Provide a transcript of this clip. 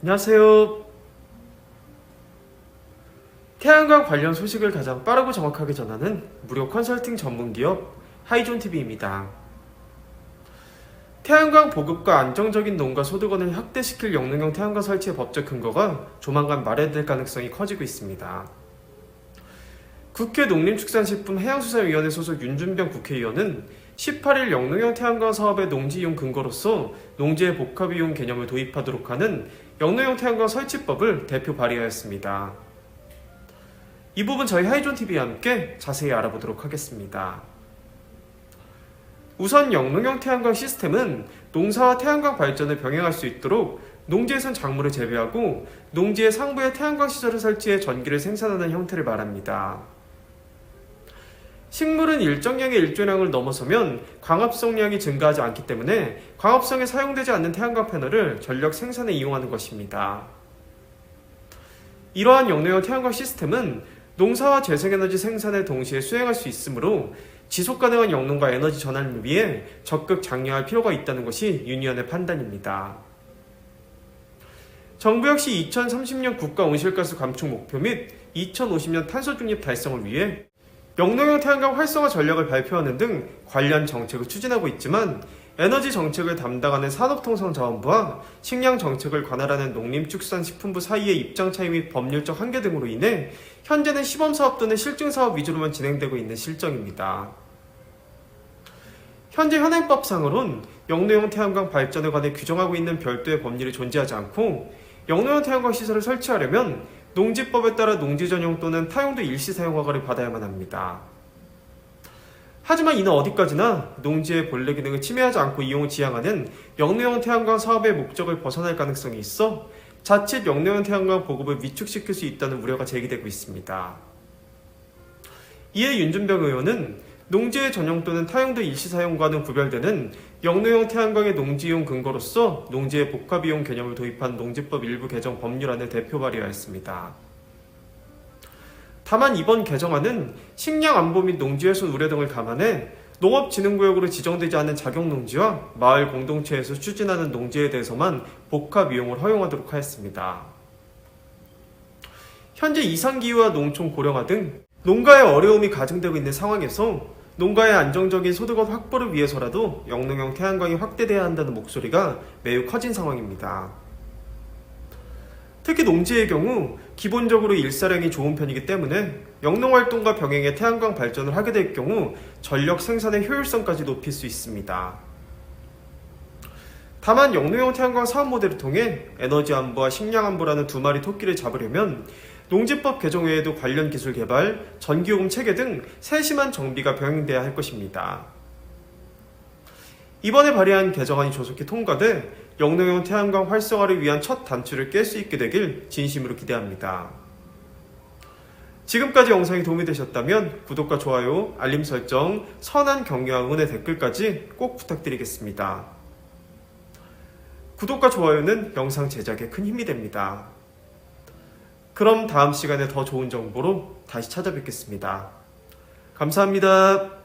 안녕하세요. 태양광 관련 소식을 가장 빠르고 정확하게 전하는 무료 컨설팅 전문 기업 하이존 TV입니다. 태양광 보급과 안정적인 농가 소득원을 확대시킬 영농형 태양광 설치의 법적 근거가 조만간 마련될 가능성이 커지고 있습니다. 국회 농림축산식품해양수산위원회 소속 윤준병 국회의원은 18일 영농형 태양광 사업의 농지 이용 근거로서 농지의 복합 이용 개념을 도입하도록 하는 영농형 태양광 설치법을 대표 발의하였습니다. 이 부분 저희 하이존 TV와 함께 자세히 알아보도록 하겠습니다. 우선 영농형 태양광 시스템은 농사와 태양광 발전을 병행할 수 있도록 농지에선 작물을 재배하고 농지의 상부에 태양광 시설을 설치해 전기를 생산하는 형태를 말합니다. 식물은 일정량의 일조량을 넘어서면 광합성량이 증가하지 않기 때문에 광합성에 사용되지 않는 태양광 패널을 전력 생산에 이용하는 것입니다. 이러한 영농형 태양광 시스템은 농사와 재생에너지 생산을 동시에 수행할 수 있으므로 지속 가능한 영농과 에너지 전환을 위해 적극 장려할 필요가 있다는 것이 유니언의 판단입니다. 정부 역시 2030년 국가 온실가스 감축 목표 및 2050년 탄소 중립 달성을 위해 영농형 태양광 활성화 전략을 발표하는 등 관련 정책을 추진하고 있지만 에너지 정책을 담당하는 산업통상자원부와 식량 정책을 관할하는 농림축산식품부 사이의 입장 차이 및 법률적 한계 등으로 인해 현재는 시범 사업 또는 실증 사업 위주로만 진행되고 있는 실정입니다. 현재 현행법상으론 영농형 태양광 발전에 관해 규정하고 있는 별도의 법률이 존재하지 않고 영농형 태양광 시설을 설치하려면 농지법에 따라 농지 전용 또는 타용도 일시 사용 허가를 받아야만 합니다. 하지만 이는 어디까지나 농지의 본래 기능을 침해하지 않고 이용을 지향하는 영농형 태양광 사업의 목적을 벗어날 가능성이 있어 자칫 영농형 태양광 보급을 위축시킬 수 있다는 우려가 제기되고 있습니다. 이에 윤준병 의원은 농지의 전용 또는 타용도 일시 사용과는 구별되는 영농형 태양광의 농지이용 근거로서 농지의 복합이용 개념을 도입한 농지법 일부 개정 법률안을 대표 발의하였습니다. 다만 이번 개정안은 식량 안보 및 농지훼손 우려 등을 감안해 농업진흥구역으로 지정되지 않은 자격농지와 마을 공동체에서 추진하는 농지에 대해서만 복합 이용을 허용하도록 하였습니다. 현재 이상기후와 농촌 고령화 등 농가의 어려움이 가중되고 있는 상황에서 농가의 안정적인 소득원 확보를 위해서라도 영농형 태양광이 확대돼야 한다는 목소리가 매우 커진 상황입니다. 특히 농지의 경우 기본적으로 일사량이 좋은 편이기 때문에 영농 활동과 병행해 태양광 발전을 하게 될 경우 전력 생산의 효율성까지 높일 수 있습니다. 다만 영농형 태양광 사업 모델을 통해 에너지 안보와 식량 안보라는 두 마리 토끼를 잡으려면 농지법 개정 외에도 관련 기술 개발, 전기요금 체계 등 세심한 정비가 병행돼야 할 것입니다. 이번에 발의한 개정안이 조속히 통과돼 영농형 태양광 활성화를 위한 첫 단추를 깰 수 있게 되길 진심으로 기대합니다. 지금까지 영상이 도움이 되셨다면 구독과 좋아요, 알림 설정, 선한 격려와 응원의 댓글까지 꼭 부탁드리겠습니다. 구독과 좋아요는 영상 제작에 큰 힘이 됩니다. 그럼 다음 시간에 더 좋은 정보로 다시 찾아뵙겠습니다. 감사합니다.